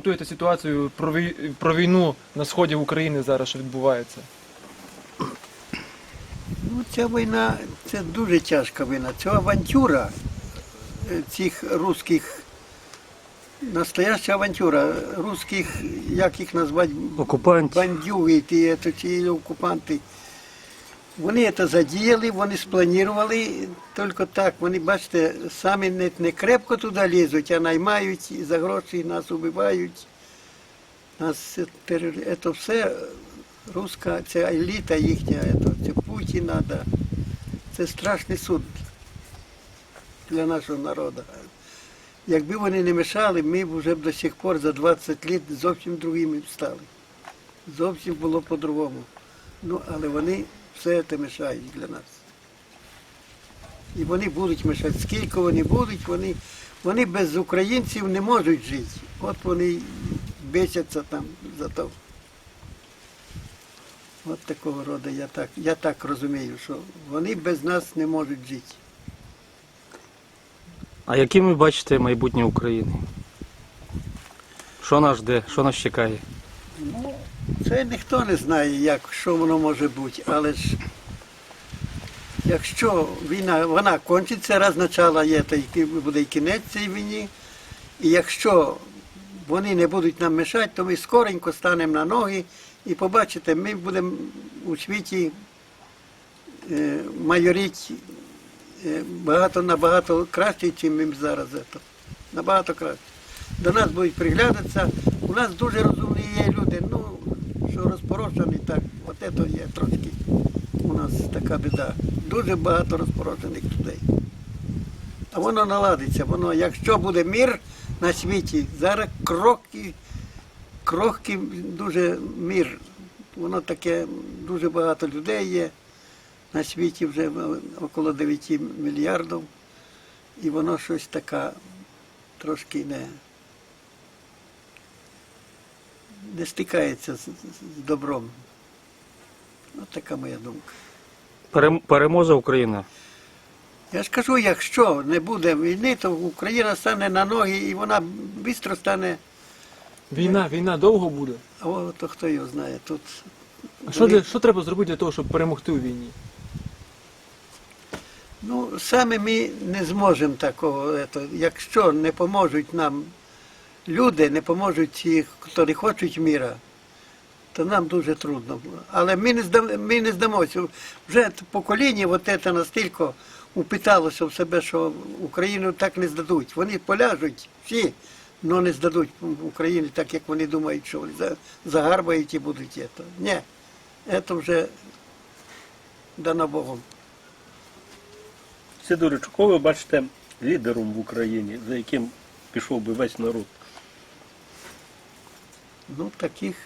прокоментуєте ситуацію про, вій- про війну на сході України зараз, що відбувається? Ну, ця війна це дуже тяжка війна. Ця авантюра е, цих русських, настояща авантюра русських, як їх назвати, Окупантів. бандюги, ті, ці окупанти. Вони це задіяли, вони спланували, тільки так, вони, бачите, самі не, не крепко туди лізуть, а наймають за гроші нас убивають. Нас це, все руська, це еліта їхня, це, Путіна, да. це страшний суд для нашого народу. Якби вони не мешали, ми б вже до сих пор за 20 років зовсім другими б стали. Зовсім було по-другому. Ну, але вони все це мешають для нас. І вони будуть мешати. Скільки вони будуть, вони, вони без українців не можуть жити. От вони бесяться там за то. От такого роду я так, я так розумію, що вони без нас не можуть жити. А яким ви бачите майбутнє України? Що нас жде, що нас чекає? Це ніхто не знає, як, що воно може бути, але ж якщо війна вона кончиться, раз начала є, то буде й кінець цій війні. І якщо вони не будуть нам мешати, то ми скоренько станемо на ноги і побачите, ми будемо у світі е, майоріть е, багато набагато краще, ніж ми зараз. Це. Набагато краще. До нас будуть приглядатися. У нас дуже розумні є люди, ну, що розпорошені це є трошки у нас така біда. Дуже багато розпорошених людей. А воно наладиться, воно, якщо буде мир на світі, зараз кроки, крохкий дуже мир. Воно таке, дуже багато людей є на світі вже около 9 мільярдів. І воно щось таке трошки не, не стикається з, з- з добром. Ось така моя думка. Перем- Переможе Україна. Я ж кажу, якщо не буде війни, то Україна стане на ноги і вона швидко стане, Війна, війна довго буде. а о, то хто його знає. Тут А що, для, що треба зробити для того, щоб перемогти у війні? Ну, саме ми не зможемо такого. ето, Якщо не поможуть нам люди, не поможуть ті, хто не хочуть міра, то нам дуже трудно. було. Але ми не, здам, ми не здамося. Вже покоління от це настільки упиталося в себе, що Україну так не здадуть. Вони поляжуть всі, але не здадуть Україні так, як вони думають, що вони загарбають і будуть. Це. Ні, це вже дано Богом. Сидорович, кого ви бачите лідером в Україні, за яким пішов би весь народ? Ну, таких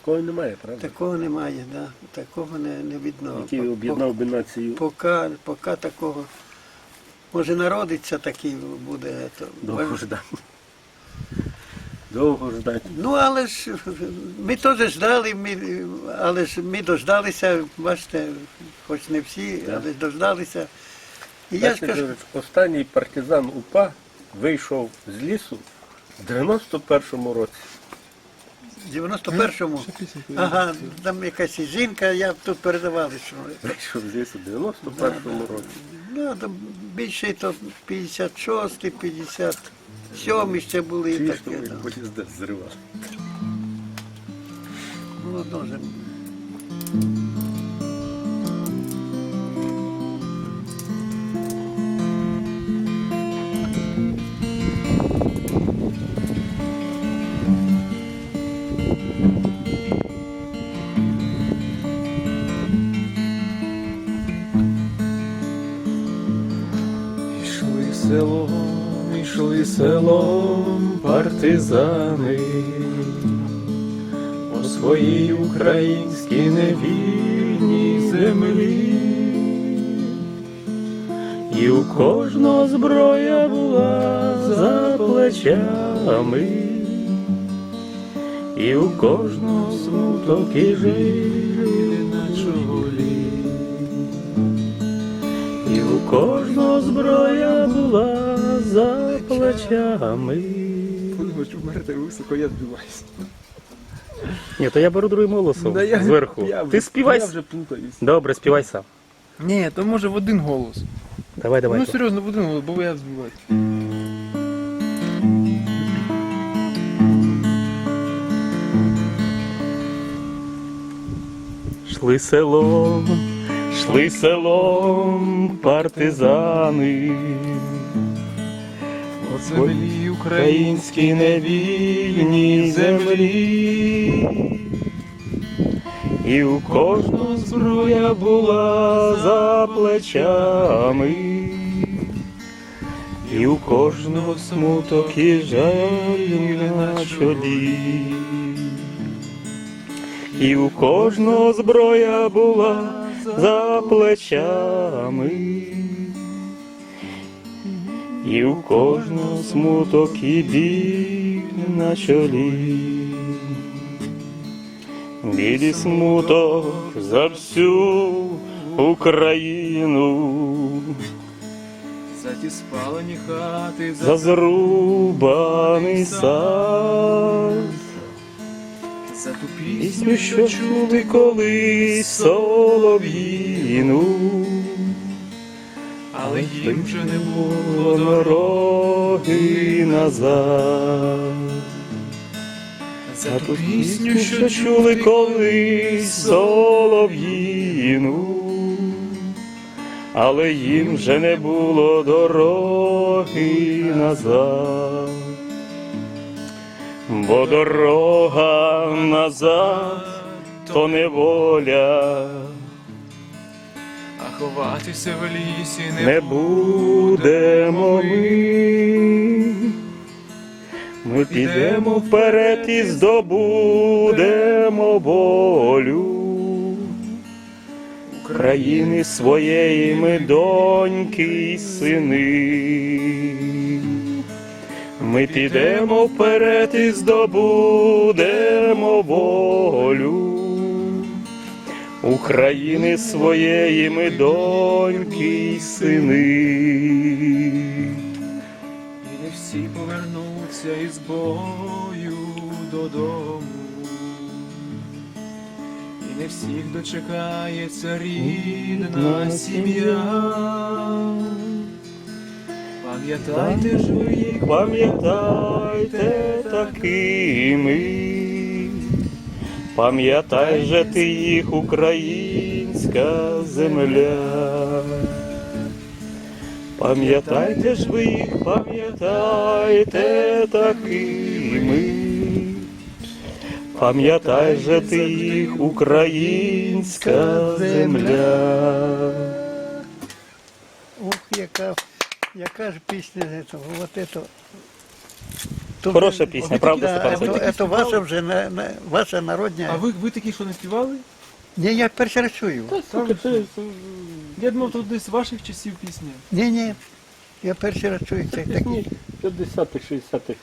Такого немає, правда? Такого немає, да. такого не, не видно. Який об'єднав би націю по- Поки, поки такого. Може народиться такий буде. То, довго ждати. Довго ждати. Ну, але ж ми теж ждали, ми, але ж ми дождалися, бачите, хоч не всі, Так. але ж дождалися. І я ж кажу, останній партизан УПА вийшов з лісу в 91-му році. В 91-му, ага, там якась жінка, я тут передавали, що Прийшов здесь в 91-му році. ну, там більше то 56 57 ще були і такі. таке. поїзда зривав. Ну, дуже. Селом партизани по своїй українській невільній землі. І у кожного зброя була за плечами, і у кожного смуток і жаль на чолі. І у кожного зброя була за плечами. хочу вмерти високо, я збиваюся. Ні, то я беру другим голосом Да я- зверху. я Ти співай. Я вже плутаюсь. Добре, співай сам. Ні, то може в один голос. Давай, давай. Ну серйозно, в один голос, бо я збиваюсь. Шли селом, шли селом партизани. Землі українській невільній землі. І у кожного зброя була за плечами, і у кожного смуток і жаль на чолі. І у кожного зброя була за плечами, і у кожного смуток і біль на чолі. Білі смуток за всю Україну, За ті спалені хати, за зрубаний сад. за ту Пісню, що чули колись солов'їну, але їм вже не було дороги назад. За ту пісню, що чули колись солов'їну, але їм вже не було дороги назад. Бо дорога назад то неволя, ховатися в лісі не, не будемо ми. Ми підемо вперед і здобудемо волю. країни своєї ми доньки й сини. Ми підемо вперед і здобудемо волю. України своєї ми доньки й сини. І не всі повернуться із бою додому. І не всіх дочекається рідна сім'я. Пам'ятайте ж ви їх, Пам'ятайте такими, пам'ятай же ти їх, українська земля. Пам'ятайте ж ви їх, пам'ятайте такими, пам'ятай же ти їх, українська земля. Ух, яка, яка ж пісня з этого, вот это. То Хороша ви- пісня, правда, Да, Степан Це, Сергійович? це ваша вже на, на, ваша народня. А ви, ви такі, що не співали? Ні, я перший раз чую. Я думав, тут десь з ваших часів пісня. Ні, ні. Я перший раз чую це такі. 50-х, 60-х